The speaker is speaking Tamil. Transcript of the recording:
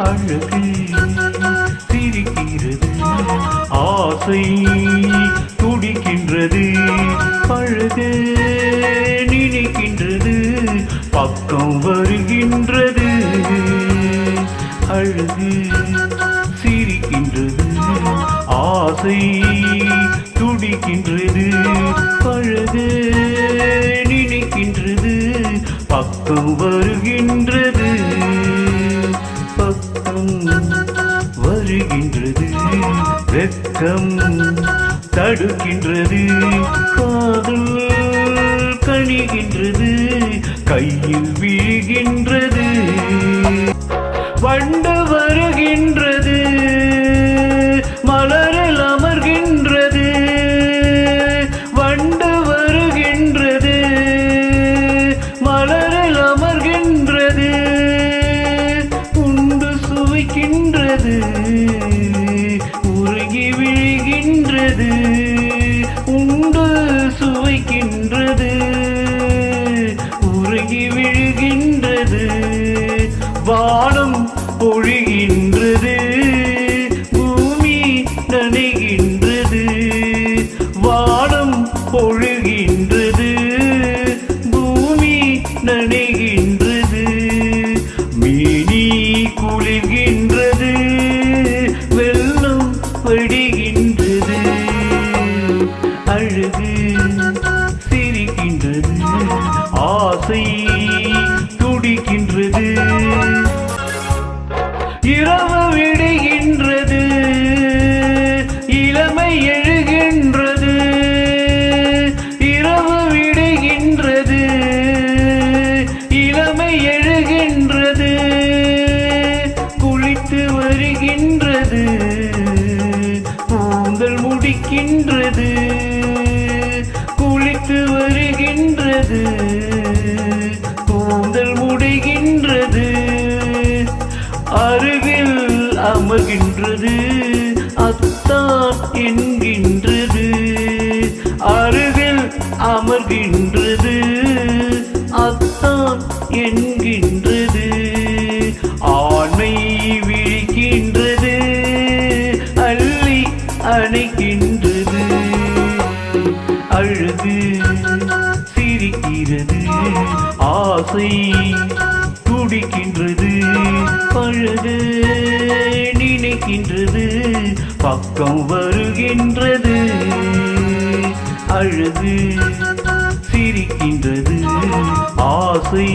அழகு சிரிக்கிறது ஆசை துடிக்கின்றது பழகு நினைக்கின்றது பக்கம் வருகின்றது அழகு சிரிக்கின்றது ஆசை துடிக்கின்றது பழகு நினைக்கின்றது பக்கம் வருகின்றது வருகின்றது வெக்கம் தடுக்கின்றது. காதல் கணிகின்றது கையில் வீழ்கின்றது. வண்டவர் விழுகின்றது உருகி விழுகின்றது உண்டு சுவைக்கின்றது உருகி விழுகின்றது வானம் பொழிகின்றது. அழகு சிரிக்கின்றது ஆசை துடிக்கின்றது. இரவு விடுகின்றது இளமை எழுகின்றது. இரவு விடுகின்றது இளமை எழுகின்றது. குளித்து வருகின்றது கூந்தல் முடிக்கின்றது. முடிகின்றது கூந்தல் முடிகின்றது. அருகில் அமர்கின்றது. அத்தான் என்கின்றது. அருகில் அமர்கின்றது. அத்தான் என்கின்றது. ஆண்மை விழிக்கின்றது. அள்ளி அணைக்க ஆசை துடிக்கின்றது பழகு நினைக்கின்றது பக்கம் வருகின்றது அழகு சிரிக்கின்றது ஆசை